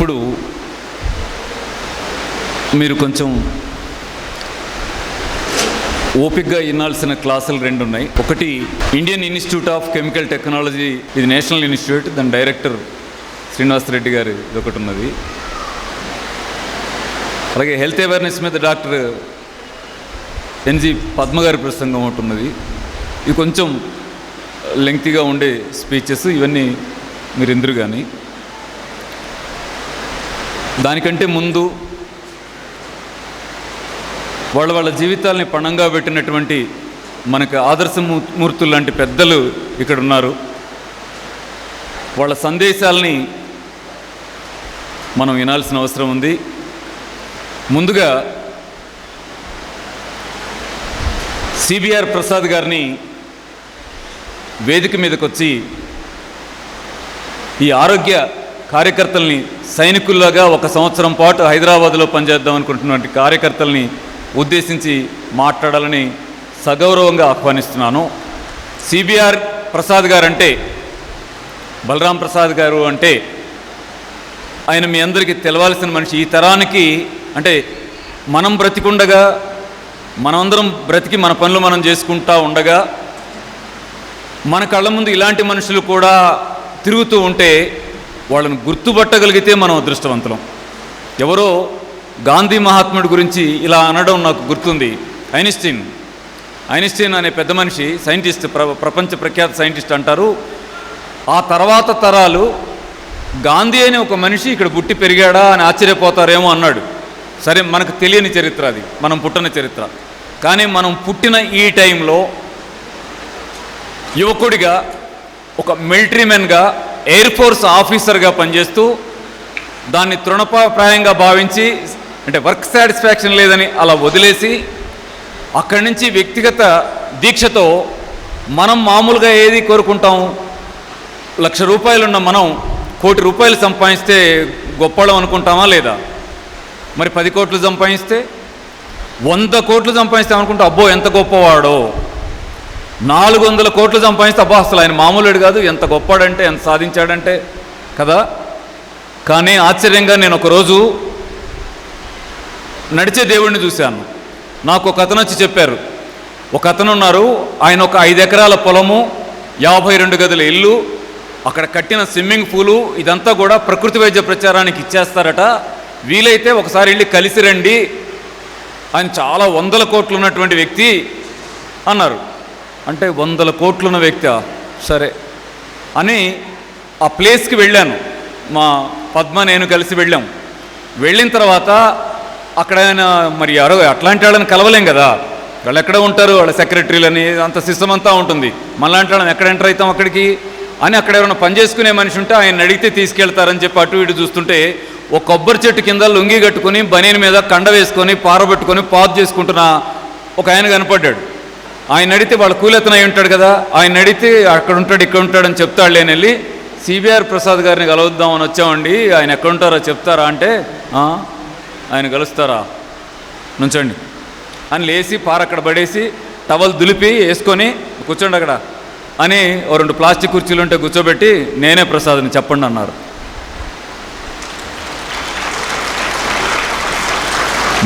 ఇప్పుడు మీరు కొంచెం ఓపిక్గా వినాల్సిన క్లాసులు రెండు ఉన్నాయి. ఒకటి Indian institute of chemical technology ఇది నేషనల్ ఇన్స్టిట్యూట్ దాని డైరెక్టర్ శ్రీనివాసరెడ్డి గారు ఇది ఒకటి ఉన్నది. అలాగే హెల్త్ అవేర్నెస్ మీద డాక్టర్ ఎన్జి పద్మ గారి ప్రసంగం ఒకటి ఉన్నది. ఇది కొంచెం లెంగ్తీగా ఉండే స్పీచెస్ ఇవన్నీ మీరు ఎందురు కానీ దానికంటే ముందు వాళ్ళ వాళ్ళ జీవితాల్ని పణంగా పెట్టినటువంటి మనకు ఆదర్శమూర్తులు లాంటి పెద్దలు ఇక్కడ ఉన్నారు. వాళ్ళ సందేశాలని మనం వినాల్సిన అవసరం ఉంది. ముందుగా సిబిఆర్ ప్రసాద్ గారిని వేదిక మీదకొచ్చి ఈ ఆరోగ్య కార్యకర్తల్ని సైనికుల్లాగా ఒక సంవత్సరం పాటు హైదరాబాద్లో పనిచేద్దాం అనుకుంటున్నటువంటి కార్యకర్తల్ని ఉద్దేశించి మాట్లాడాలని సగౌరవంగా ఆహ్వానిస్తున్నాను. సిబిఆర్ ప్రసాద్ గారు అంటే బలరాం ప్రసాద్ గారు అంటే ఆయన మీ అందరికీ తెలవాల్సిన మనిషి. ఈ తరానికి అంటే మనం బ్రతికుండగా మనమందరం బ్రతికి మన పనులు మనం చేసుకుంటా ఉండగా మన కళ్ళ ముందు ఇలాంటి మనుషులు కూడా తిరుగుతూ ఉంటే వాళ్ళని గుర్తుపట్టగలిగితే మనం అదృష్టవంతులం. ఎవరో గాంధీ మహాత్ముడి గురించి ఇలా అనడం నాకు గుర్తుంది. ఐన్స్టీన్. ఐన్స్టీన్ అనే పెద్ద మనిషి సైంటిస్ట్ ప్ర ప్రపంచ ప్రఖ్యాత సైంటిస్ట్ అంటారు. ఆ తర్వాత తరాలు గాంధీ అనే ఒక మనిషి ఇక్కడ పుట్టి పెరిగాడా అని ఆశ్చర్యపోతారేమో అన్నాడు. సరే మనకు తెలియని చరిత్ర అది. మనం పుట్టిన చరిత్ర. కానీ మనం పుట్టిన ఈ టైంలో యువకుడిగా ఒక మిలిటరీ మెన్గా ఎయిర్ ఫోర్స్ ఆఫీసర్గా పనిచేస్తూ దాన్ని తృణప్రాయంగా భావించి అంటే వర్క్ సాటిస్ఫాక్షన్ లేదని అలా వదిలేసి అక్కడి నుంచి వ్యక్తిగత దీక్షతో మనం మామూలుగా ఏది కోరుకుంటాం లక్ష రూపాయలున్న మనం కోటి రూపాయలు సంపాదిస్తే గొప్పడం అనుకుంటామా లేదా? మరి పది కోట్లు సంపాదిస్తే వంద కోట్లు సంపాదిస్తాం అనుకుంటే అబ్బో ఎంత గొప్పవాడో? నాలుగు వందల కోట్లు సంపాదిస్తే అబ్బా అసలు ఆయన మామూలుడు కాదు. ఎంత గొప్పాడంటే ఎంత సాధించాడంటే కదా? కానీ ఆశ్చర్యంగా నేను ఒకరోజు నడిచే దేవుడిని చూశాను. నాకు ఒక అతను వచ్చి చెప్పారు. ఒక అతను ఉన్నారు. ఆయన ఒక ఐదు ఎకరాల పొలము యాభై రెండు గదుల ఇల్లు అక్కడ కట్టిన స్విమ్మింగ్ పూలు ఇదంతా కూడా ప్రకృతి వైద్య ప్రచారానికి ఇచ్చేస్తారట. వీలైతే ఒకసారి వెళ్ళి కలిసి రండి. ఆయన చాలా వందల కోట్లు ఉన్నటువంటి వ్యక్తి అన్నారు. అంటే వందల కోట్లున్న వ్యక్తి సరే. అని ఆ ప్లేస్కి వెళ్ళాను. మా పద్మ నేను కలిసి వెళ్ళాం. వెళ్ళిన తర్వాత అక్కడ ఆయన మరి ఎవరో అట్లాంటి వాళ్ళని కలవలేం కదా. వాళ్ళు ఎక్కడ ఉంటారు? వాళ్ళ సెక్రటరీలని అంత సిస్టమ్ అంతా ఉంటుంది. మనలాంటి వాళ్ళని ఎక్కడ ఎంటర్ అవుతాం అక్కడికి? అని అక్కడ ఎవరైనా పని చేసుకునే మనిషి ఉంటే ఆయన అడిగితే తీసుకెళ్తారని చెప్పి అటు ఇటు చూస్తుంటే ఒక కొబ్బరి చెట్టు కింద లొంగి కట్టుకొని బనీని మీద కండ వేసుకొని పారబెట్టుకొని పాదు చేసుకుంటున్న ఒక ఆయన కనపడ్డాడు. ఆయన అడిగితే వాళ్ళ కూలెత్తన అయి ఉంటాడు కదా. ఆయన అడిగితే అక్కడ ఉంటాడు ఇక్కడ ఉంటాడు అని చెప్తాడు లేని వెళ్ళి సిబిఆర్ ప్రసాద్ గారిని కలుద్దామని వచ్చామండి. ఆయన ఎక్కడ ఉంటారో చెప్తారా అంటే ఆయన కలుస్తారా? నుంచండి. అని లేచి పార అక్కడ పడేసి టవల్ దులిపి వేసుకొని కూర్చోండి అక్కడ అని ఓ రెండు ప్లాస్టిక్ కుర్చీలు ఉంటే కూర్చోబెట్టి నేనే ప్రసాద్ని చెప్పండి అన్నారు.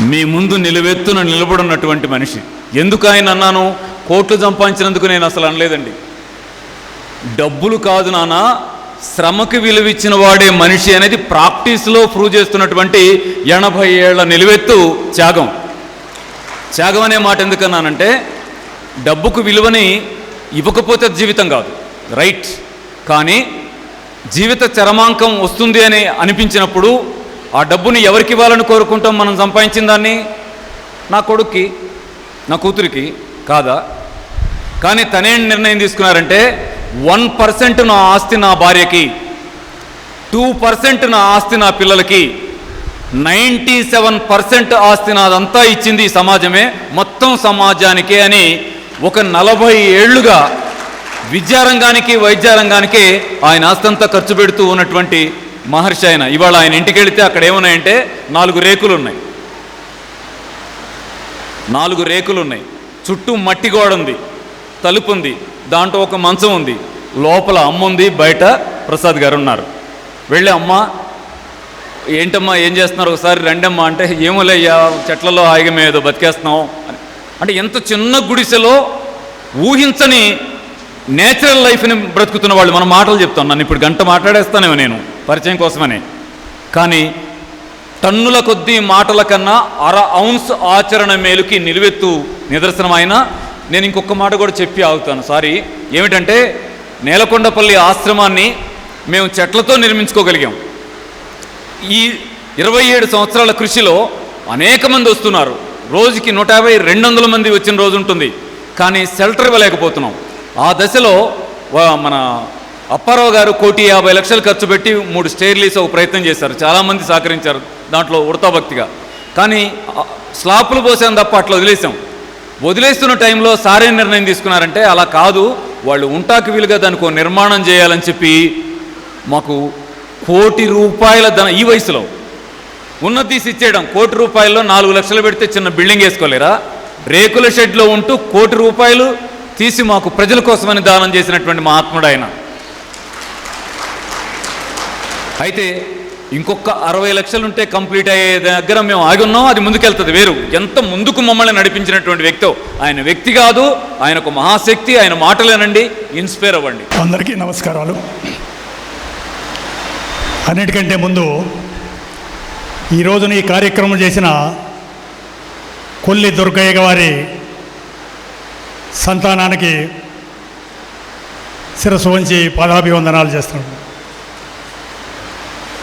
మీ ముందు నిలువెత్తున నిలబడినటువంటి మనిషి. ఎందుకు ఆయన అన్నాను? కోట్లు సంపాదించినందుకు నేను అసలు అనలేదండి. డబ్బులు కాదు నాన్న శ్రమకి విలువిచ్చిన వాడే మనిషి అనేది ప్రాక్టీస్లో ప్రూవ్ చేస్తున్నటువంటి ఎనభై ఏళ్ళ నిలువెత్తు త్యాగం. త్యాగం అనే మాట ఎందుకన్నానంటే డబ్బుకు విలువని ఇవ్వకపోతే జీవితం కాదు. రైట్. కానీ జీవిత చరమాంకం వస్తుంది అని అనిపించినప్పుడు ఆ డబ్బుని ఎవరికి ఇవ్వాలని కోరుకుంటాం మనం సంపాదించిన దాన్ని? నా కొడుక్కి నా కూతురికి కాదా? కానీ తనేం నిర్ణయం తీసుకున్నారంటే వన్ పర్సెంట్ నా ఆస్తి నా భార్యకి టూ పర్సెంట్ నా ఆస్తి నా పిల్లలకి నైంటీ సెవెన్ పర్సెంట్ ఆస్తి నాదంతా ఇచ్చింది ఈ సమాజమే మొత్తం సమాజానికే అని ఒక నలభై ఏళ్ళుగా విద్యారంగానికి వైద్యారంగానికి ఆయన ఆస్తంతా ఖర్చు పెడుతూ ఉన్నటువంటి మహర్షి ఆయన. ఇవాళ ఆయన ఇంటికి వెళితే అక్కడ ఏమున్నాయంటే నాలుగు రేకులు ఉన్నాయి నాలుగు రేకులు ఉన్నాయి చుట్టూ మట్టి గోడ ఉంది. తలుపు ఉంది. దాంట్లో ఒక మంచం ఉంది. లోపల అమ్మ ఉంది. బయట ప్రసాద్ గారు ఉన్నారు. వెళ్ళి అమ్మ ఏంటమ్మా ఏం చేస్తున్నారు? ఒకసారి రండమ్మా. అంటే ఏమోలయ్యా చెట్లలో హాయిగా ఏదో బతికేస్తున్నాం. అని. అంటే ఎంత చిన్న గుడిసెలో ఊహించని నేచురల్ లైఫ్ని బ్రతుకుతున్న వాళ్ళు మన మాటలు చెప్తాను. నన్ను ఇప్పుడు గంట మాట్లాడేస్తానేమో నేను పరిచయం కోసమని. కానీ టన్నుల కొద్దీ మాటల కన్నా అర ఔన్స్ ఆచరణ మేలుకి నిలువెత్తు నిదర్శనమైన నేను ఇంకొక మాట కూడా చెప్పి ఆగుతాను. సారీ. ఏమిటంటే నేలకొండపల్లి ఆశ్రమాన్ని మేము చెట్లతో నిర్మించుకోగలిగాం. ఈ ఇరవై ఏడు సంవత్సరాల కృషిలో అనేక మంది వస్తున్నారు. రోజుకి నూట యాభై రెండు వందల మంది వచ్చిన రోజు ఉంటుంది. కానీ షెల్టర్ ఇవ్వలేకపోతున్నాం. ఆ దశలో మన అప్పారావు గారు కోటి యాభై లక్షలు ఖర్చు పెట్టి మూడు స్టేర్లీస్ ఒక ప్రయత్నం చేశారు. చాలామంది సహకరించారు దాంట్లో ఉడతాభక్తిగా కానీ స్లాపులు పోసాం తప్ప అట్లా వదిలేసాం. వదిలేస్తున్న టైంలో సారే నిర్ణయం తీసుకున్నారంటే అలా కాదు. వాళ్ళు ఉంటాకి వీలుగా దానికి నిర్మాణం చేయాలని చెప్పి మాకు కోటి రూపాయల ధన ఈ వయసులో ఉన్న తీసి ఇచ్చేయడం. కోటి రూపాయల్లో నాలుగు లక్షలు పెడితే చిన్న బిల్డింగ్ వేసుకోలేరా? రేకుల షెడ్లో ఉంటూ కోటి రూపాయలు తీసి మాకు ప్రజల కోసమని దానం చేసినటువంటి మహాత్ముడు ఆయన. అయితే ఇంకొక అరవై లక్షలు ఉంటే కంప్లీట్ అయ్యే దగ్గర మేము ఆగి ఉన్నాం అది ముందుకెళ్తుంది వేరు. ఎంత ముందుకు మమ్మల్ని నడిపించినటువంటి వ్యక్తో? ఆయన వ్యక్తి కాదు ఆయన ఒక మహాశక్తి ఆయన మాటలేనండి ఇన్స్పైర్ అవ్వండి. అందరికీ నమస్కారాలు. అన్నిటికంటే ముందు ఈ రోజున ఈ కార్యక్రమం చేసిన కొల్లి దుర్గయ్య గారి సంతానానికి శిరసు వంచి పాదాభివందనాలు చేస్తున్నాడు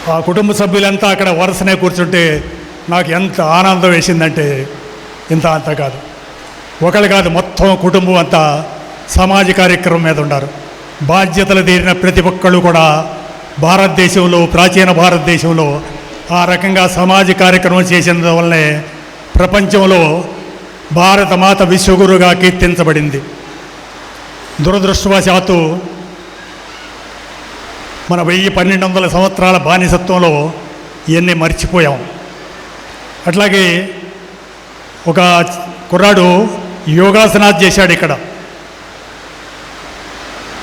ఆ కుటుంబ సభ్యులంతా అక్కడ వరుసనే కూర్చుంటే నాకు ఎంత ఆనందం వేసిందంటే ఇంత అంత కాదు. ఒకళ్ళు కాదు మొత్తం కుటుంబం అంతా సమాజ కార్యక్రమం మీద ఉన్నారు. బాధ్యతలు తీరిన ప్రతి ఒక్కళ్ళు కూడా భారతదేశంలో ప్రాచీన భారతదేశంలో ఆ రకంగా సమాజ కార్యక్రమం చేసినందువల్లనే ప్రపంచంలో భారత మాత విశ్వగురుగా కీర్తించబడింది. దురదృష్టవశాత్తు మన వెయ్యి పన్నెండు వందల సంవత్సరాల బానిసత్వంలో ఇవన్నీ మర్చిపోయాం. అట్లాగే ఒక కుర్రాడు యోగాసనాలు చేశాడు ఇక్కడ.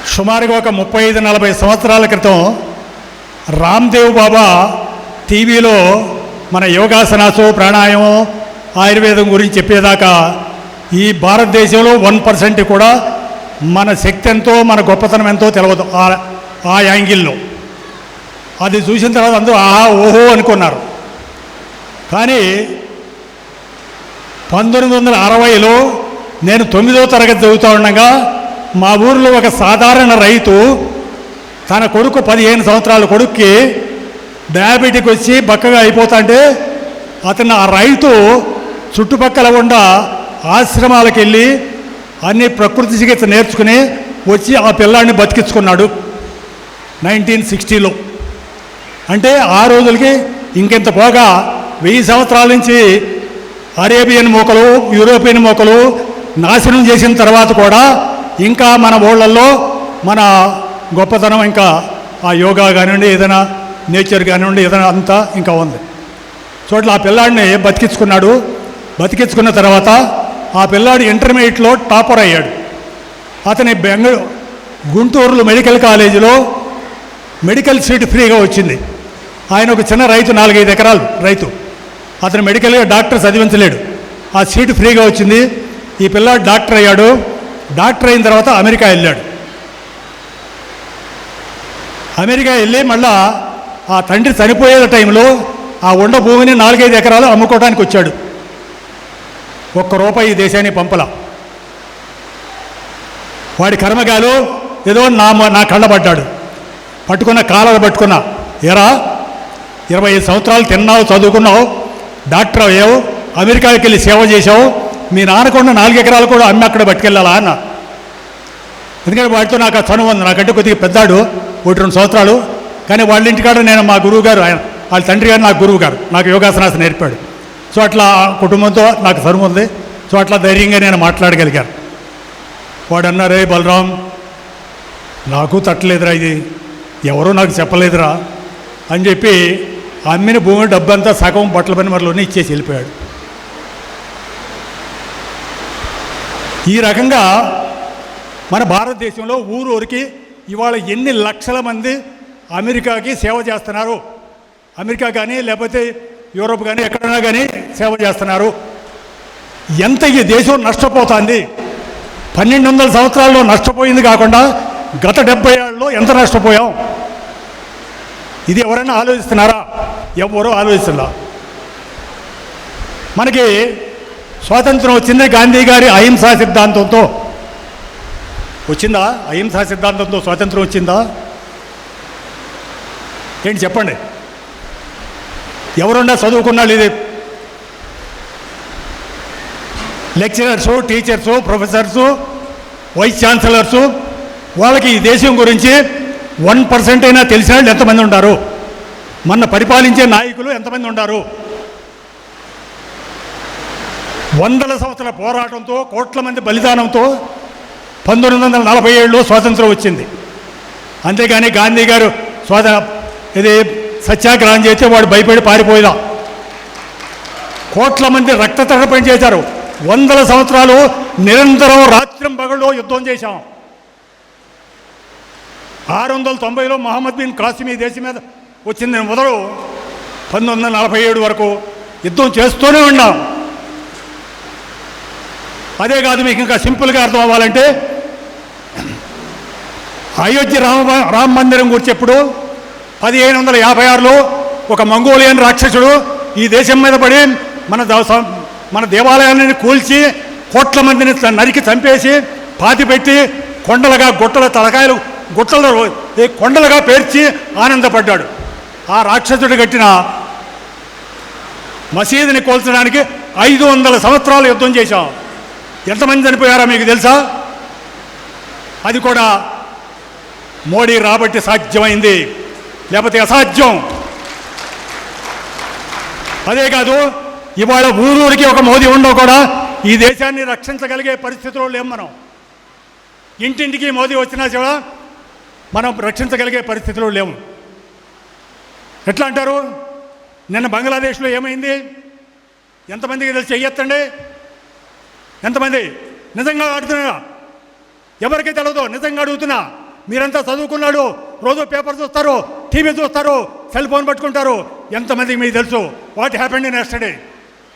సుమారుగా ఒక ముప్పై ఐదు నలభై సంవత్సరాల క్రితం రామ్దేవ్ బాబా టీవీలో మన యోగాసనాసు ప్రాణాయామం ఆయుర్వేదం గురించి చెప్పేదాకా ఈ భారతదేశంలో వన్ పర్సెంట్ కూడా మన శక్తి ఎంతో మన గొప్పతనం ఎంతో తెలవదు. ఆ యాంగిల్లో. అది చూసిన తర్వాత అందరూ ఆహా ఓహో అనుకున్నారు. కానీ పంతొమ్మిది వందల అరవైలో నేను తొమ్మిదో తరగతి చదువుతూ ఉండగా మా ఊరిలో ఒక సాధారణ రైతు తన కొడుకు పదిహేను సంవత్సరాల కొడుక్కి డయాబెటిక్ వచ్చి బక్కగా అయిపోతాంటే అతను ఆ రైతు చుట్టుపక్కల ఉన్న ఆశ్రమాలకు వెళ్ళి అన్ని ప్రకృతి చికిత్స నేర్చుకుని వచ్చి ఆ పిల్లాడిని బతికించుకున్నాడు. నైన్టీన్ సిక్స్టీలో. అంటే ఆ రోజులకి ఇంకెంత పోగా వెయ్యి సంవత్సరాల నుంచి అరేబియన్ మొక్కలు యూరోపియన్ మొక్కలు నాశనం చేసిన తర్వాత కూడా ఇంకా మన ఊళ్ళల్లో మన గొప్పతనం ఇంకా ఆ యోగా కానివ్వండి ఏదైనా నేచర్ కానివ్వండి ఏదైనా అంతా ఇంకా ఉంది. చోట్ల ఆ పిల్లాడిని బతికించుకున్నాడు. బతికించుకున్న తర్వాత ఆ పిల్లాడు ఇంటర్మీడియట్లో టాపర్ అయ్యాడు. అతని బెంగళూరు గుంటూరులో మెడికల్ కాలేజీలో మెడికల్ సీట్ ఫ్రీగా వచ్చింది. ఆయన ఒక చిన్న రైతు నాలుగైదు ఎకరాలు రైతు. అతను మెడికల్గా డాక్టర్ చదివించలేడు. ఆ సీటు ఫ్రీగా వచ్చింది. ఈ పిల్లాడు డాక్టర్ అయ్యాడు. డాక్టర్ అయిన తర్వాత అమెరికా వెళ్ళాడు. అమెరికా వెళ్ళి మళ్ళా ఆ తండ్రి చనిపోయే టైంలో ఆ ఉండ భూమిని నాలుగైదు ఎకరాలు అమ్ముకోవడానికి వచ్చాడు. ఒక్క రూపాయి ఈ దేశాన్ని పంపల. వాడి కర్మగాలు ఏదో నా నా కళ్ళబడ్డాడు. పట్టుకున్న కాలర్ పట్టుకున్నా. ఎరా ఇరవై ఐదు సంవత్సరాలు తిన్నావు చదువుకున్నావు డాక్టర్ అయ్యావు అమెరికాకి వెళ్ళి సేవ చేసావు మీ నాన్నకున్న నాలుగు ఎకరాలు కూడా అమ్మ అక్కడ పట్టుకెళ్ళాలా అన్న. ఎందుకంటే వాడితో నాకు ఆ చనువు ఉంది. నాకంటే కొద్దిగా పెద్దాడు ఒకటి రెండు సంవత్సరాలు. కానీ వాళ్ళ ఇంటికాడ నేను మా గురువు గారు ఆయన వాళ్ళ తండ్రి గారు నాకు గురువు గారు నాకు యోగాసనాస నేర్పాడు. సో అట్లా కుటుంబంతో నాకు చనువు ఉంది. సో అట్లా ధైర్యంగా నేను మాట్లాడగలిగాను. వాడు అన్నారే బలరాం నాకు తట్టలేదురా ఇది. ఎవరో నాకు చెప్పలేదురా అని చెప్పి అమ్మిన భూమి డబ్బంతా సగం బట్టల పని మరలోనే ఇచ్చేసి వెళ్ళిపోయాడు. ఈ రకంగా మన భారతదేశంలో ఊరూరికి ఇవాళ ఎన్ని లక్షల మంది అమెరికాకి సేవ చేస్తున్నారు? అమెరికా కానీ లేకపోతే యూరోప్ కానీ ఎక్కడైనా కానీ సేవ చేస్తున్నారు. ఎంత ఈ దేశం నష్టపోతుంది? పన్నెండు వందల సంవత్సరాల్లో నష్టపోయింది కాకుండా గత డెబ్బై ఏళ్ళలో ఎంత నష్టపోయాం? ఇది ఎవరైనా ఆలోచిస్తున్నారా? ఎవరో ఆలోచిస్తున్నా మనకి స్వాతంత్రం వచ్చింది గాంధీ గారి అహింసా సిద్ధాంతంతో. వచ్చిందా? అహింసా సిద్ధాంతంతో స్వాతంత్రం వచ్చిందా? ఏంటి చెప్పండి. ఎవరున్నా చదువుకున్నాళ్ళు ఇది lecturers teachers professors vice chancellors వాళ్ళకి ఈ దేశం గురించి వన్ పర్సెంట్ అయినా తెలిసిన వాళ్ళు ఎంతమంది ఉంటారు మన పరిపాలించే నాయకులు ఎంతమంది ఉంటారు వందల సంవత్సరాల పోరాటంతో కోట్ల మంది బలిదానంతో పంతొమ్మిది వందల నలభై ఏడులో స్వాతంత్రం వచ్చింది. అంతేగాని గాంధీ గారు స్వాత ఇది సత్యాగ్రహం చేస్తే వాడు భయపడి పారిపోయేదా? కోట్ల మంది రక్త తరపం చేశారు. వందల సంవత్సరాలు నిరంతరం రాత్రం పగళ్ళు యుద్ధం చేశాం. ఆరు వందల తొంభైలో మహమ్మద్ బిన్ కాసిం ఈ దేశం మీద వచ్చింది. మొదలు పంతొమ్మిది వందల నలభై ఏడు వరకు యుద్ధం చేస్తూనే ఉన్నాం. అదే కాదు మీకు ఇంకా సింపుల్గా అర్థం అవ్వాలంటే అయోధ్య రామ రామ మందిరం గురించి ఎప్పుడు పదిహేను వందల యాభై ఆరులో ఒక మంగోలియన్ రాక్షసుడు ఈ దేశం మీద పడి మన ద- మన దేవాలయాన్ని కూల్చి కోట్ల మందిని నరికి చంపేసి పాతిపెట్టి కొండలుగా గుట్టల తలకాయలు గుట్టలు ఈ కొండలుగా పేర్చి ఆనందపడ్డాడు. ఆ రాక్షసుడు కట్టిన మసీదుని కోల్చడానికి ఐదు వందల సంవత్సరాలు యుద్ధం చేశాం. ఎంతమంది చనిపోయారో మీకు తెలుసా? అది కూడా మోడీ రాబట్టి సాధ్యమైంది. లేకపోతే అసాధ్యం. అదే కాదు ఇవాళ ఊరూరికి ఒక మోదీ ఉండవు కూడా ఈ దేశాన్ని రక్షించగలిగే పరిస్థితిలో లేం మనం. ఇంటింటికి మోదీ వచ్చినా కూడా మనం రక్షించగలిగే పరిస్థితులు లేము. ఎట్లా అంటారు? నిన్న బంగ్లాదేశ్లో ఏమైంది? ఎంతమందికి తెలిసి చెయ్యొత్తండి ఎంతమంది? నిజంగా అడుగుతున్నా ఎవరికి తెలియదు నిజంగా అడుగుతున్నా. మీరంతా చదువుకున్నాడు రోజు పేపర్ చూస్తారు టీవీ చూస్తారు సెల్ ఫోన్ పట్టుకుంటారు. ఎంతమందికి మీకు తెలుసు? What happened in yesterday?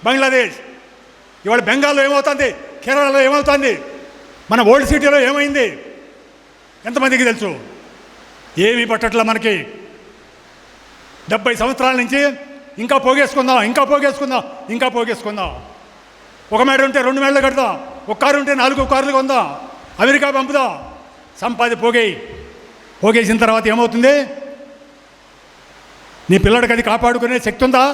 Bangladesh. ఇవాళ బెంగాల్లో ఏమవుతుంది? కేరళలో ఏమవుతుంది? మన ఓల్డ్ సిటీలో ఏమైంది? ఎంతమందికి తెలుసు? ఏమీ పట్టట్ల మనకి. డెబ్బై సంవత్సరాల నుంచి ఇంకా పోగేసుకుందాం ఇంకా పోగేసుకుందాం ఇంకా పోగేసుకుందాం. ఒక మేడ ఉంటే రెండు మేడలు కడదాం ఒక కారు ఉంటే నాలుగు కార్లు కొందాం అమెరికా పంపుదాం. సంపాది పోగేయి. పోగేసిన తర్వాత ఏమవుతుంది? నీ పిల్లడికి అది కాపాడుకునే శక్తి ఉందా?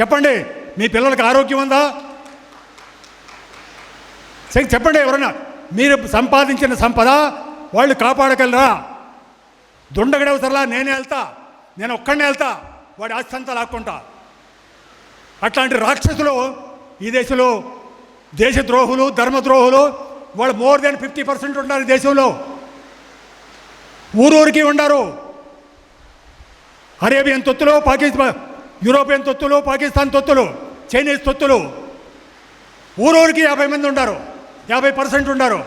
చెప్పండి మీ పిల్లలకి ఆరోగ్యం ఉందా? చెప్పండి ఎవరన్నా మీరు సంపాదించిన సంపద వాళ్ళు కాపాడగలరా? దుండగడవసరలా నేనే వెళ్తా. నేను ఒక్కడనే వెళ్తా. వాడి ఆస్తంతా లాక్కుంటా. అట్లాంటి రాక్షసులు ఈ దేశంలో దేశద్రోహులు ధర్మద్రోహులు వాళ్ళు మోర్ దెన్ ఫిఫ్టీ పర్సెంట్ ఉన్నారు ఈ దేశంలో. ఊరూరికి ఉండారు. అరేబియన్ తొత్తులు పాకిస్తాన్ యూరోపియన్ తొత్తులు పాకిస్తాన్ తొత్తులు చైనీస్ తొత్తులు. ఊరూరికి యాభై మంది ఉన్నారు యాభై పర్సెంట్ ఉన్నారు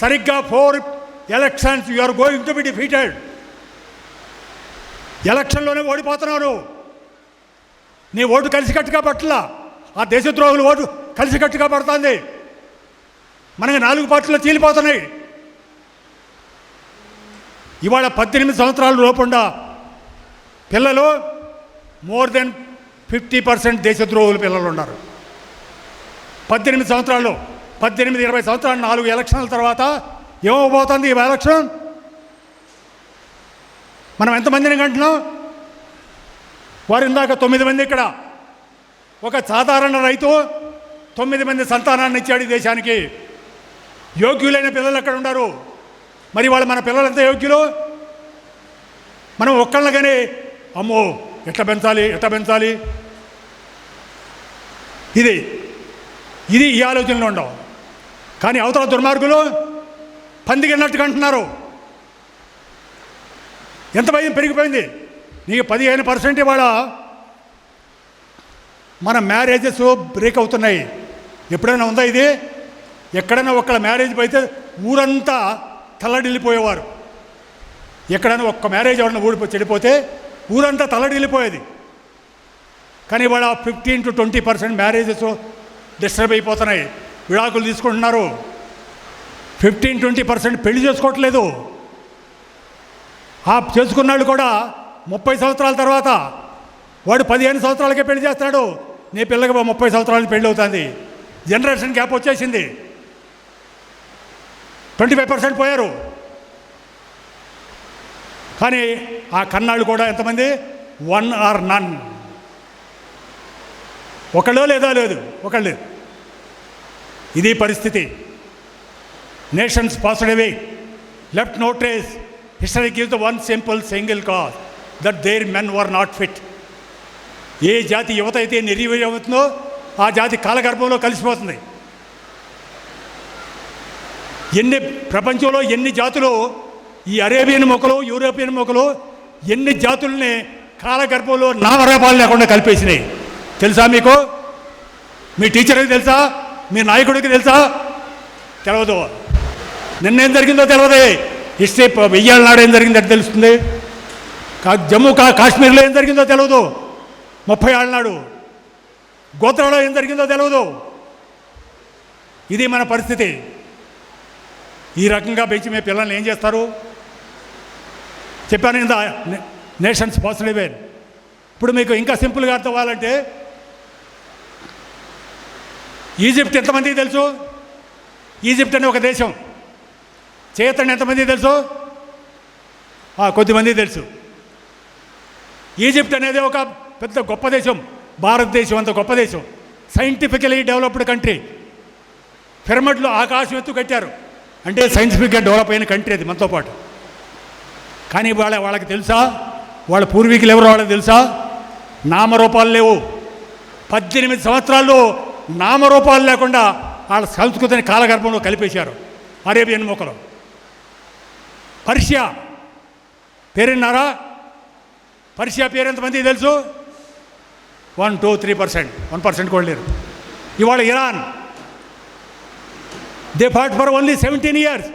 సరిగ్గా for elections you are going to be defeated ఎలక్షన్లోనే ఓడిపోతున్నారు. నీ ఓటు కలిసికట్టుగా పట్టలా. ఆ దేశద్రోహుల ఓటు కలిసికట్టుగా పడుతుంది. మనకి నాలుగు పార్టీలు చీలిపోతున్నాయి. ఇవాళ పద్దెనిమిది సంవత్సరాల లోపుండా పిల్లలు మోర్ దెన్ ఫిఫ్టీ పర్సెంట్ దేశద్రోహులు పిల్లలు ఉన్నారు. పద్దెనిమిది సంవత్సరాలు పద్దెనిమిది ఇరవై సంవత్సరాలు నాలుగు ఎలక్షన్ల తర్వాత ఏమవబోతుంది ఈ ఎలక్షన్ మనం ఎంతమందిని కంటున్నాం? వారు ఇందాక తొమ్మిది మంది ఇక్కడ. ఒక సాధారణ రైతు తొమ్మిది మంది సంతానాన్ని ఇచ్చాడు ఈ దేశానికి. యోగ్యులైన పిల్లలు ఎక్కడ ఉన్నారు మరి వాళ్ళు మన పిల్లలు ఎంత యోగ్యులు? మనం ఒక్కళ్ళగానే అమ్మో ఎట్లా పెంచాలి ఎట్లా పెంచాలి? ఇది ఇది ఈ ఆలోచనలో ఉండవు కానీ అవతల దుర్మార్గులు పందిగిన్నట్టుగా అంటున్నారు ఎంత భయం పెరిగిపోయింది? నీకు పదిహేను పర్సెంట్ ఇవాళ మన మ్యారేజెస్ బ్రేక్ అవుతున్నాయి. ఎప్పుడైనా ఉందా ఇది? ఎక్కడైనా ఒక్కళ్ళ మ్యారేజ్ అయితే ఊరంతా తల్లడిల్లిపోయేవారు. ఎక్కడైనా ఒక్క మ్యారేజ్ ఎవరైనా ఊడిపో చెడిపోతే ఊరంతా తల్లడిల్లిపోయేది. కానీ ఇవాళ fifteen to twenty percent marriages disturb అయిపోతున్నాయి. విడాకులు తీసుకుంటున్నారు. ఫిఫ్టీన్ ట్వంటీ పర్సెంట్ పెళ్ళి చేసుకోవట్లేదు. ఆ చేసుకున్నాడు కూడా ముప్పై సంవత్సరాల తర్వాత వాడు పదిహేను సంవత్సరాలకే పెళ్ళి చేస్తాడు నీ పిల్లకి ముప్పై సంవత్సరాలకి పెళ్ళి అవుతుంది. జనరేషన్ గ్యాప్ వచ్చేసింది. ట్వంటీ ఫైవ్ పర్సెంట్ పోయారు. కానీ ఆ కన్నాళ్ళు కూడా ఎంతమంది? One or none. ఒకళ్ళో లేదా లేదు ఒకళ్ళు. ఇది పరిస్థితి. Nations passed away. Left no trace history give the one simple single cause that their men were not fit ఏ జాతి యువత అయితే నిర్వీర్యమవుతుందో ఆ జాతి కాలగర్భంలో కలిసిపోతుంది. ఎన్ని ప్రపంచంలో ఎన్ని జాతులు ఈ అరేబియన్ మొక్కలు యూరోపియన్ మొక్కలు ఎన్ని జాతుల్ని కాలగర్భంలో నామరూపాలు లేకుండా కలిపేసినాయి. తెలుసా మీకు? మీ టీచర్కి తెలుసా? మీ నాయకుడికి తెలుసా? తెలవదు. నిన్నేం జరిగిందో తెలియదు హిస్టరీ వెయ్యాల నాడు ఏం జరిగిందో తెలుస్తుంది? కా- జమ్మూ కా కాశ్మీర్లో ఏం జరిగిందో తెలియదు ముప్పై ఏళ్ళ నాడు గోత్రాలో ఏం జరిగిందో తెలియదు ఇది మన పరిస్థితి. ఈ రకంగా పెంచి మీ పిల్లల్ని ఏం చేస్తారు? చెప్పాను ఇంత నేషన్స్ పాసిబుల్ వేర్ ఇప్పుడు మీకు ఇంకా సింపుల్గా అర్థం అవ్వాలంటే ఈజిప్ట్ ఎంతమందికి తెలుసు? ఈజిప్ట్ అనే ఒక దేశం. చేతని ఎంతమంది తెలుసు? కొద్దిమంది తెలుసు. ఈజిప్ట్ అనేది ఒక పెద్ద గొప్ప దేశం. భారతదేశం అంత గొప్ప దేశం. Scientifically developed country. పిరమిడ్లు ఆకాశం ఎత్తు కట్టారు. అంటే సైంటిఫిక్గా డెవలప్ అయిన కంట్రీ అది మనతో పాటు. కానీ వాళ్ళ వాళ్ళకి తెలుసా? వాళ్ళ పూర్వీకులు ఎవరో వాళ్ళకి తెలుసా? నామరూపాలు లేవు. పద్దెనిమిది సంవత్సరాల్లో నామరూపాలు లేకుండా వాళ్ళ సంస్కృతిని కాలగర్భంలో కలిపేశారు. అరేబియన్ మొక్కలు. పర్షియా. పేరున్నారా? పర్షియా పేరు ఎంతమంది తెలుసు? One two three percent. One percent కూడా లేరు. ఇవాళ Iran. They fought for only seventeen years.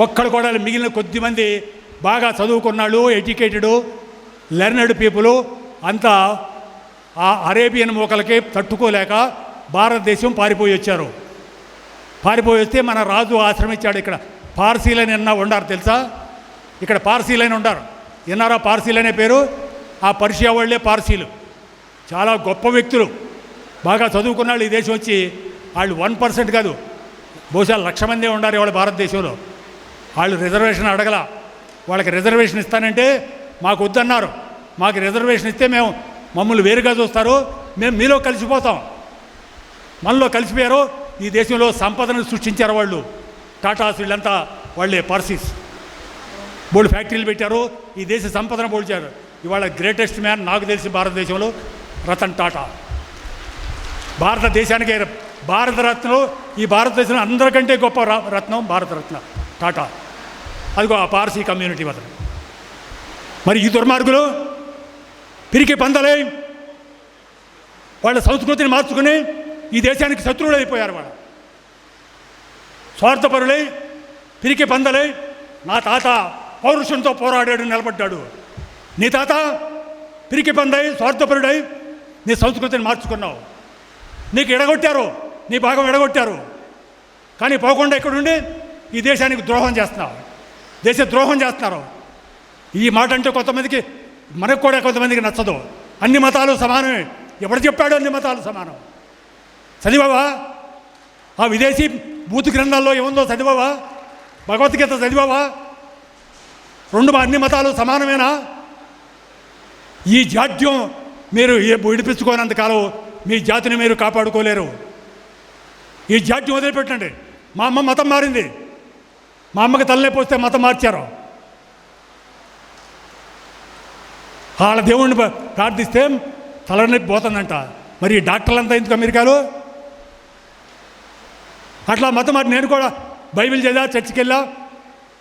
ఒక్కడు కూడా మిగిలిన కొద్ది మంది బాగా చదువుకున్నాడు ఎడ్యుకేటెడ్ లెర్నడ్ పీపుల్ అంతా ఆ అరేబియన్ మూకలకి తట్టుకోలేక భారతదేశం పారిపోయి వచ్చారు. పారిపోయి వస్తే మన రాజు ఆశ్రమించాడు ఇక్కడ. పార్సీలని అన్న ఉండారు తెలుసా? ఇక్కడ పార్సీలని ఉండారు. విన్నారా పార్సీలు అనే పేరు? ఆ పర్షియా వాళ్ళే పార్సీలు. చాలా గొప్ప వ్యక్తులు. బాగా చదువుకున్న వాళ్ళు ఈ దేశం వచ్చి వాళ్ళు వన్ పర్సెంట్ కాదు. బహుశా లక్ష మందే ఉండారు ఇవాళ భారతదేశంలో. వాళ్ళు రిజర్వేషన్ అడగల. వాళ్ళకి రిజర్వేషన్ ఇస్తానంటే మాకు వద్దన్నారు. మాకు రిజర్వేషన్ ఇస్తే మేము మమ్మల్ని వేరుగా చూస్తారు. మేము మీలో కలిసిపోతాం. మనలో కలిసిపోయారు. ఈ దేశంలో సంపదను సృష్టించారు వాళ్ళు. టాటాస్ వీళ్ళంతా వాళ్ళే పార్సీస్. బోల్డ్ ఫ్యాక్టరీలు పెట్టారు ఈ దేశ సంపదను పోల్చారు. ఇవాళ గ్రేటెస్ట్ మ్యాన్ నాకు తెలిసి భారతదేశంలో రతన్ టాటా. భారతదేశానికి భారతరత్నం ఈ భారతదేశంలో అందరికంటే గొప్ప ర- రత్నం భారతరత్న టాటా. అదిగో ఆ పార్సీ కమ్యూనిటీ వద్ద మరి ఈ దుర్మార్గులు పిరికి పందలే వాళ్ళ సంస్కృతిని మార్చుకుని ఈ దేశానికి శత్రువులు అయిపోయారు వాళ్ళు. స్వార్థపరులై పిరికి పందలై నా తాత పౌరుషంతో పోరాడాడు నిలబడ్డాడు. నీ తాత పిరికి పందై స్వార్థపరుడై నీ సంస్కృతిని మార్చుకున్నావు. నీకు ఎడగొట్టారు నీ భాగం ఎడగొట్టారు. కానీ పోకుండా ఇక్కడుండి ఈ దేశానికి ద్రోహం చేస్తున్నావు. దేశ ద్రోహం చేస్తున్నారు. ఈ మాట అంటే కొంతమందికి మనకు కూడా కొంతమందికి నచ్చదు. అన్ని మతాలు సమానమే. ఎవడు చెప్పాడో అన్ని మతాలు సమానం? చదివావా? ఆ విదేశీ బూత్ గ్రంథాల్లో ఏముందో చదివావా? భగవద్గీత చదివావా? రెండు అన్ని మతాలు సమానమేనా? ఈ జాడ్యం మీరు విడిపించుకోనంతకాలం మీ జాతిని మీరు కాపాడుకోలేరు. ఈ జాడ్యం వదిలిపెట్టండి. మా అమ్మ మతం మారింది. మా అమ్మకి తలనొప్పి వస్తే మతం మార్చారు. వాళ్ళ దేవుణ్ణి ప్రార్థిస్తే తలనొప్పి పోతుందంట. మరి డాక్టర్లంతా ఎందుకు అమెరికాలో? అట్లా మతం మరి నేను కూడా బైబిల్ చదివా చర్చికి వెళ్ళా.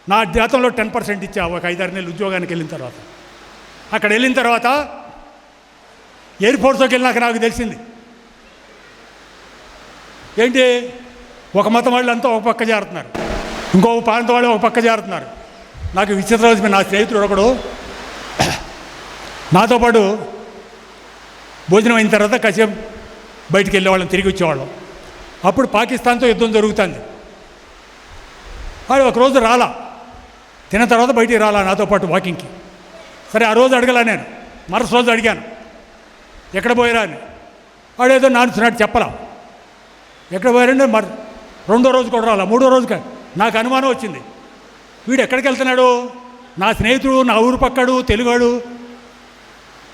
నా జాతంలో టెన్ పర్సెంట్ ఇచ్చా ఒక ఐదారు నెలలు ఉద్యోగానికి వెళ్ళిన తర్వాత. అక్కడ వెళ్ళిన తర్వాత ఎయిర్పోర్ట్లోకి వెళ్ళినాక నాకు తెలిసింది. ఏంటి? ఒక మతం వాళ్ళు అంతా ఒక పక్క చేరుతున్నారు ఇంకో ప్రాంతం వాళ్ళు ఒక పక్క చేరుతున్నారు నాకు విచిత్రమైన నా స్నేహితుడు ఒకడు. నాతో పాటు భోజనం అయిన తర్వాత కాసేపు బయటికి వెళ్ళేవాళ్ళం తిరిగి వచ్చేవాళ్ళం. అప్పుడు పాకిస్తాన్తో యుద్ధం జరుగుతుంది. వాడు ఒకరోజు రాలా. తిన్న తర్వాత బయటికి రాలా నాతో పాటు వాకింగ్కి. సరే ఆ రోజు అడగలా నేను. మరుసటి రోజు అడిగాను. ఎక్కడ పోయారా అని. వాడు ఏదో నానుచున్నాడు చెప్పలా. ఎక్కడ పోయారంటే మరి రెండో రోజు కూడా రాలా. మూడో రోజుకి నాకు అనుమానం వచ్చింది. వీడు ఎక్కడికి వెళ్తున్నాడు? నా స్నేహితుడు నా ఊరు పక్కడు తెలుగాడు.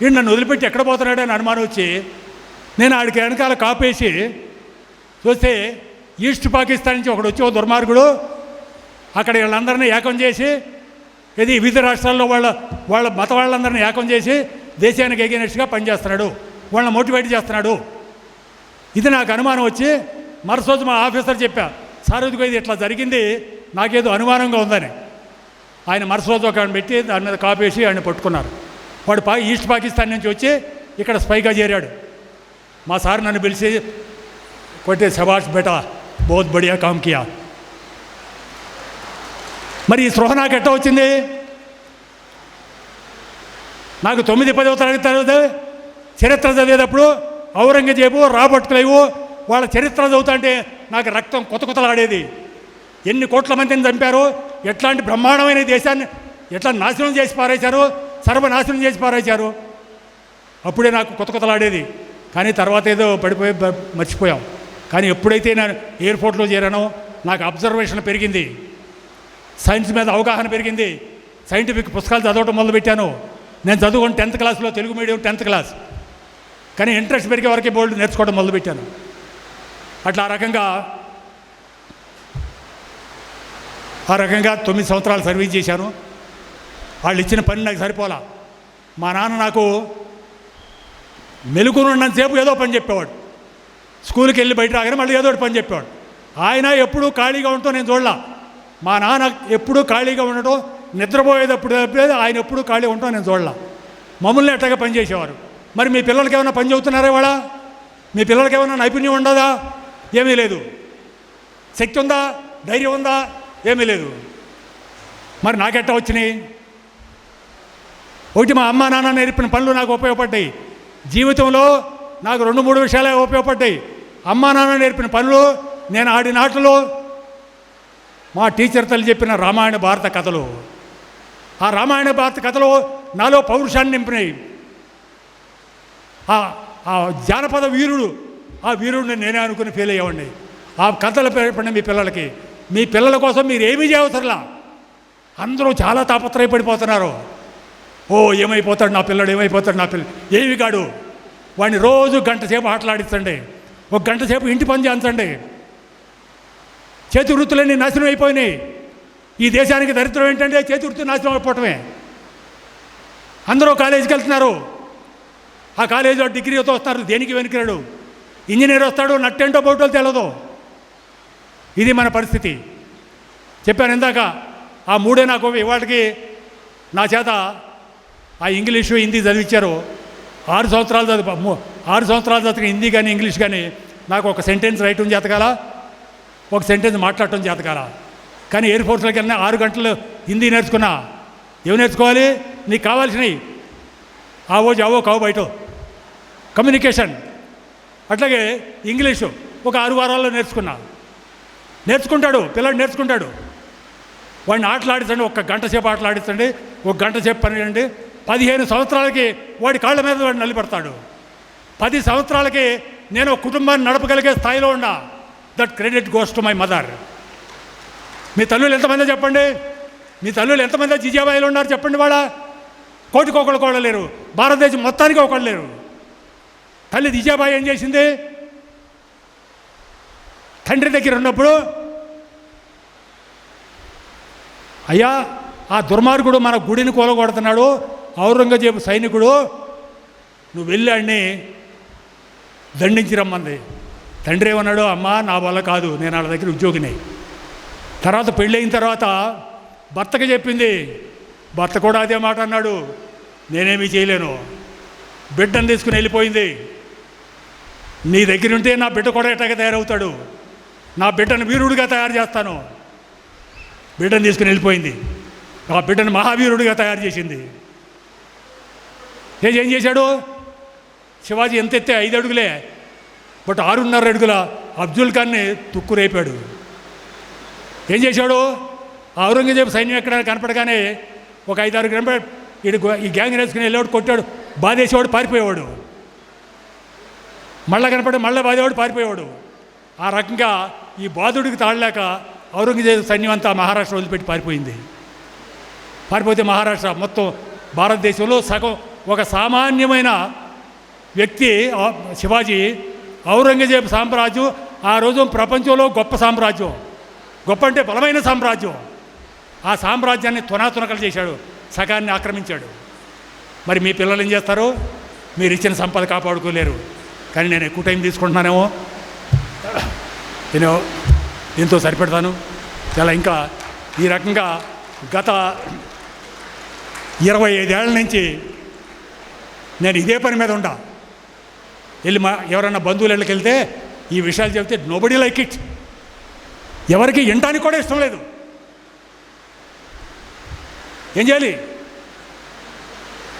వీడు నన్ను వదిలిపెట్టి ఎక్కడ పోతున్నాడు అని అనుమానం వచ్చి నేను ఆడికి వెనకాల కాపేసి చూస్తే ఈస్ట్ పాకిస్తాన్ నుంచి ఒకడు వచ్చి దుర్మార్గుడు అక్కడ వీళ్ళందరినీ ఏకం చేసి ఇది వివిధ రాష్ట్రాల్లో వాళ్ళ వాళ్ళ మత వాళ్ళందరినీ ఏకం చేసి దేశానికి ఎగినట్టుగా పనిచేస్తున్నాడు వాళ్ళని మోటివేట్ చేస్తున్నాడు. ఇది నాకు అనుమానం వచ్చి మరుసోజు మా ఆఫీసర్ చెప్పా సార్ ఇదిగో ఇది ఇట్లా జరిగింది నాకేదో అనుమానంగా ఉందని. ఆయన మరుసోజు ఒక పెట్టి దాని మీద కాపేసి ఆయన పట్టుకున్నారు. వాడు పా ఈస్ట్ పాకిస్తాన్ నుంచి వచ్చి ఇక్కడ స్పైగా చేరాడు. మా సార్ నన్ను పిలిచి కొట్టే శబాష్ బేటా బహుత్ బడియా కామ్ కియా. మరి ఈ స్పృహ నాకు ఎట్ట వచ్చింది? నాకు తొమ్మిది పదవ తరగతి తర్వాత చరిత్ర చదివేటప్పుడు ఔరంగజేబు రాబర్ట్ క్లైవు వాళ్ళ చరిత్ర చదువుతుంటే నాకు రక్తం కొత్త కొత్తలాడేది. ఎన్ని కోట్ల మందిని చంపారు? ఎట్లాంటి బ్రహ్మాండమైన దేశాన్ని ఎట్లా నాశనం చేసి పారేశారు? సర్వనాశనం చేసి పారేశారు? అప్పుడే నాకు కొత్త కొత్తలాడేది. కానీ తర్వాత ఏదో పడిపోయి మర్చిపోయాం. కానీ ఎప్పుడైతే నేను ఎయిర్పోర్ట్లో చేరానో నాకు అబ్జర్వేషన్ పెరిగింది. సైన్స్ మీద అవగాహన పెరిగింది. సైంటిఫిక్ పుస్తకాలు చదవటం మొదలుపెట్టాను. నేను చదువుకుని టెన్త్ క్లాస్లో తెలుగు మీడియం టెన్త్ క్లాస్. కానీ ఇంట్రెస్ట్ పెరిగే వరకే బోల్డ్ నేర్చుకోవడం మొదలుపెట్టాను. అట్లా ఆ రకంగా ఆ రకంగా తొమ్మిది సంవత్సరాలు సర్వీస్ చేశాను. వాళ్ళు ఇచ్చిన పని నాకు సరిపోలా. మా నాన్న నాకు మెలుకునున్నంతసేపు ఏదో పని చెప్పేవాడు. స్కూల్కి వెళ్ళి బయట రాగానే మళ్ళీ ఏదో ఒకటి పని చెప్పేవాడు. ఆయన ఎప్పుడూ ఖాళీగా ఉండటం నేను చూడలా. మా నాన్న ఎప్పుడూ ఖాళీగా ఉండటం నిద్రపోయేటప్పుడు తప్పితే ఆయన ఎప్పుడూ ఖాళీ ఉండటం నేను చూడలా. మమ్మల్ని ఎట్టగా పనిచేసేవారు మరి మీ పిల్లలకి ఏమైనా పని చెబుతున్నారా ఇవాళ? మీ పిల్లలకి ఏమైనా నైపుణ్యం ఉండదా? ఏమీ లేదు. శక్తి ఉందా? ధైర్యం ఉందా? ఏమీ లేదు. మరి నాకెట్టా వచ్చినాయి? ఒకటి మా అమ్మ నాన్న నేర్పిన పనులు నాకు ఉపయోగపడ్డాయి. జీవితంలో నాకు రెండు మూడు విషయాలే ఉపయోగపడ్డాయి. అమ్మా నాన్న నేర్పిన పనులు నేను ఆడిన ఆటలు మా టీచర్ తల్లి చెప్పిన రామాయణ భారత కథలు. ఆ రామాయణ భారత కథలు నాలో పౌరుషాన్ని నింపినాయి. ఆ ఆ జానపద వీరుడు ఆ వీరుడిని నేనే అనుకుని ఫీల్ అయ్యేవాడిని. ఆ కథలు పేర్పడిన మీ పిల్లలకి మీ పిల్లల కోసం మీరు ఏమీ చేయవసరలా? అందరూ చాలా తాపత్రయపడిపోతున్నారు. ఓ ఏమైపోతాడు నా పిల్లడు ఏమైపోతాడు నా పిల్ల ఏమి కాడు వాడిని రోజు గంట సేపు ఆటలాడిస్తండి. ఒక గంట సేపు ఇంటి పని చేయించండి. చేతి వృత్తులన్నీ నాశనం అయిపోయినాయి. ఈ దేశానికి దరిద్రం ఏంటంటే చేతి వృత్తి నాశనం అయిపోవటమే. అందరూ కాలేజీకి వెళ్తున్నారు. ఆ కాలేజీలో డిగ్రీతో వస్తారు దేనికి వెనుకరాడు? ఇంజనీర్ వస్తాడు నట్టేంటో బోటో తెలదు. ఇది మన పరిస్థితి. చెప్పాను ఇందాక ఆ మూడే నాకు ఇవాళకి నా చేత ఆ ఇంగ్లీషు హిందీ చదివించారు ఆరు సంవత్సరాలు చదువు ఆరు సంవత్సరాల తర్వాత హిందీ కానీ ఇంగ్లీష్ కానీ నాకు ఒక సెంటెన్స్ రైటం చేతకాల ఒక సెంటెన్స్ మాట్లాడటం చేతకాల కానీ ఎయిర్ ఫోర్స్లోకి వెళ్ళిన ఆరు గంటలు హిందీ నేర్చుకున్నా. ఏమి నేర్చుకోవాలి? నీకు కావాల్సినవి. ఆవో జావో కావు బయట. కమ్యూనికేషన్ అట్లాగే ఇంగ్లీషు ఒక ఆరు వారాల్లో నేర్చుకున్నా. నేర్చుకుంటాడు పిల్లడు నేర్చుకుంటాడు. వాడిని ఆటలాడించండి ఒక గంట సేపు ఆటలాడించండి ఒక గంట సేపు పని చేయండి. పదిహేను సంవత్సరాలకి వాడి కాళ్ళ మీద వాడు నిలబెడతాడు పది సంవత్సరాలకి నేను ఒక కుటుంబాన్ని నడపగలిగే స్థాయిలో ఉన్నా. That credit goes to my mother మీ తల్లులు ఎంతమంది చెప్పండి? మీ తల్లులు ఎంతమంది జిజాబాయిలు ఉన్నారు చెప్పండి వాళ్ళ? కోటికి ఒకళ్ళు కూడా లేరు. భారతదేశం మొత్తానికి ఒకళ్ళు లేరు. తల్లి జిజాబాయి ఏం చేసింది? తండ్రి దగ్గర ఉన్నప్పుడు అయ్యా ఆ దుర్మార్గుడు మన గుడిని కూలగొడుతున్నాడు ఔరంగజేబు సైనికుడు నువ్వు వెళ్ళాడిని దండించి రమ్మంది తండ్రి ఏమన్నాడు అమ్మా నా వల్ల కాదు నేను వాళ్ళ దగ్గర ఉద్యోగిని. తర్వాత పెళ్ళయిన తర్వాత భర్తకి చెప్పింది భర్త కూడా అదే మాట అన్నాడు నేనేమీ చేయలేను బిడ్డను తీసుకుని వెళ్ళిపోయింది. నీ దగ్గర ఉంటే నా బిడ్డ కూడా ఎట్టగా తయారవుతాడు నా బిడ్డను వీరుడిగా తయారు చేస్తాను. బిడ్డను తీసుకుని వెళ్ళిపోయింది. ఆ బిడ్డను మహావీరుడిగా తయారు చేసింది. ఏం చేశాడు? శివాజీ ఎంత ఎత్తే ఐదు అడుగులే బట్ ఆరున్నర అడుగుల అబ్దుల్ ఖాన్ని తుక్కు రేపాడు ఏం చేశాడు? ఔరంగజేబు సైన్యం ఎక్కడ కనపడగానే ఒక ఐదారు కనపడ ఈడు ఈ గ్యాంగ్ వేసుకుని వెళ్ళేవాడు కొట్టాడు బాధేసేవాడు పారిపోయేవాడు. మళ్ళా కనపడి మళ్ళీ బాధేవాడు పారిపోయేవాడు. ఆ రకంగా ఈ బాధుడికి తాళలేక ఔరంగజేబు సైన్యం అంతా మహారాష్ట్ర వదిలిపెట్టి పారిపోయింది. పారిపోతే మహారాష్ట్ర మొత్తం భారతదేశంలో సగం ఒక సామాన్యమైన వ్యక్తి శివాజీ ఔరంగజేబు సామ్రాజ్యం ఆ రోజు ప్రపంచంలో గొప్ప సామ్రాజ్యం. గొప్ప అంటే బలమైన సామ్రాజ్యం. ఆ సామ్రాజ్యాన్ని తునాతునకలు చేశాడు. సగాన్ని ఆక్రమించాడు. మరి మీ పిల్లలు ఏం చేస్తారు? మీరు ఇచ్చిన సంపద కాపాడుకోలేరు. కానీ నేను ఎక్కువ టైం తీసుకుంటున్నానేమో. నేను దీంతో సరిపెడతాను. చాలా ఇంకా ఈ రకంగా గత ఇరవై ఐదేళ్ళ నుంచి నేను ఇదే పని మీద ఉంటాను వెళ్ళి మా ఎవరైనా బంధువులు వెళ్ళకెళ్తే వెళ్తే ఈ విషయాలు చెప్తే నోబడి లైక్ ఇట్ ఎవరికి వినటానికి కూడా ఇష్టం లేదు. ఏం చేయాలి?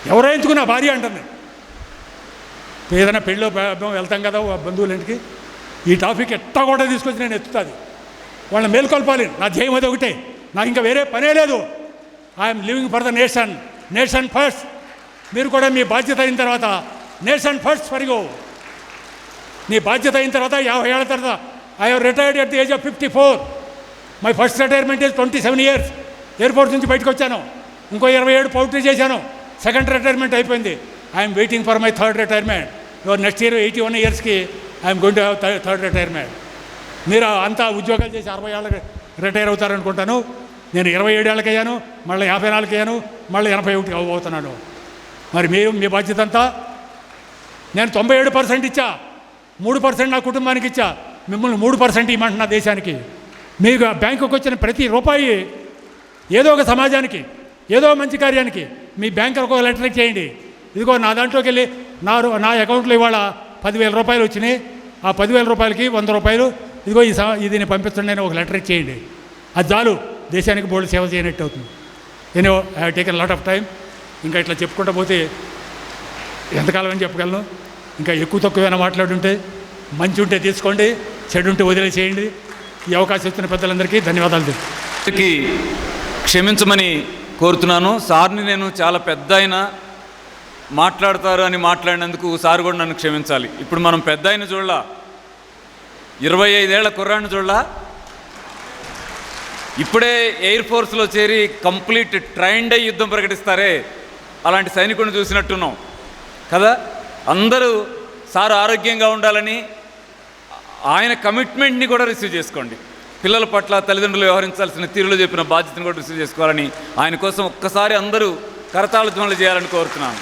ఎవరో ఎంచుకున్న భార్య అంటుంది. ఏదైనా పెళ్ళో వెళ్తాం కదా బంధువుల ఇంటికి. ఈ టాపిక్ ఎట్టా కూడా తీసుకొచ్చి నేను ఎత్తుతుంది. వాళ్ళని మేల్కొల్పాలి. నా ధ్యేయం అది ఒకటే. నాకు ఇంకా వేరే పనే లేదు. I'm living for the nation nation first మీరు కూడా మీ బాధ్యత అయిన తర్వాత నేషన్ ఫస్ట్ ఫరిగో నీ బాధ్యత అయిన తర్వాత యాభై ఏళ్ళ తర్వాత. I have retired at the age of fifty four my first retirement is twenty seven years airport నుంచి బయటకు వచ్చాను. ఇంకో ఇరవై ఏడు పౌల్ట్రీ చేశాను. సెకండ్ రిటైర్మెంట్ అయిపోయింది. I'm waiting for my third retirement your next year eighty one ఇయర్స్కి I'm going to have third retirement మీరు అంతా ఉద్యోగాలు చేసి అరవై ఏళ్ళకి రిటైర్ అవుతారనుకుంటాను. నేను ఇరవై ఏడు అయ్యాను. మళ్ళీ యాభై నాలుగు అయ్యాను. మళ్ళీ ఎనభై ఒకటి అవుతున్నాను మరి మీరు మీ బాధ్యత అంతా? నేను తొంభై ఏడు పర్సెంట్ ఇచ్చా. మూడు పర్సెంట్ నా కుటుంబానికి ఇచ్చా. మిమ్మల్ని మూడు పర్సెంట్ ఇవ్వమంటున్నా దేశానికి. మీకు బ్యాంకుకు వచ్చిన ప్రతి రూపాయి ఏదో ఒక సమాజానికి ఏదో మంచి కార్యానికి మీ బ్యాంకులకు ఒక లెటర్ చేయండి ఇదిగో నా దాంట్లోకి వెళ్ళి నా నా అకౌంట్లో ఇవాళ పదివేల రూపాయలు వచ్చినాయి. ఆ పదివేల రూపాయలకి వంద రూపాయలు ఇదిగో ఈ సమ పంపిస్తుండే నేను పంపించండి అని ఒక లెటర్ చేయండి అది చాలు. దేశానికి బోర్డు సేవ చేయనట్టు అవుతుంది. నేను I have taken lot of time ఇంకా ఇట్లా చెప్పుకుంటూ పోతే ఎంతకాలం అని చెప్పగలను? ఇంకా ఎక్కువ తక్కువైనా మాట్లాడుంటే మంచి ఉంటే తీసుకోండి చెడు ఉంటే వదిలేసేయండి. ఈ అవకాశం ఇచ్చిన పెద్దలందరికీ ధన్యవాదాలు తెలుపు. అందరికీ క్షమించమని కోరుతున్నాను. సార్ని నేను చాలా పెద్ద ఆయన మాట్లాడతారు అని మాట్లాడినందుకు సార్ కూడా నన్ను క్షమించాలి. ఇప్పుడు మనం పెద్ద ఆయన చూడలా ఇరవై ఐదేళ్ళ కుర్రాన్ని చూడలా ఇప్పుడే ఎయిర్ ఫోర్స్లో చేరి కంప్లీట్ ట్రైన్డ్ అయ్యి యుద్ధం ప్రకటిస్తారే అలాంటి సైనికుడిని చూసినట్టున్నాం. కదా? అందరూ సార్ ఆరోగ్యంగా ఉండాలని ఆయన కమిట్మెంట్ని కూడా రిసీవ్ చేసుకోండి. పిల్లల పట్ల తల్లిదండ్రులు వ్యవహరించాల్సిన తీరులో చెప్పిన బాధ్యతను కూడా రిసీవ్ చేసుకోవాలని ఆయన కోసం ఒక్కసారి అందరూ కరతాళ ధ్వనులు చేయాలని కోరుతున్నాను.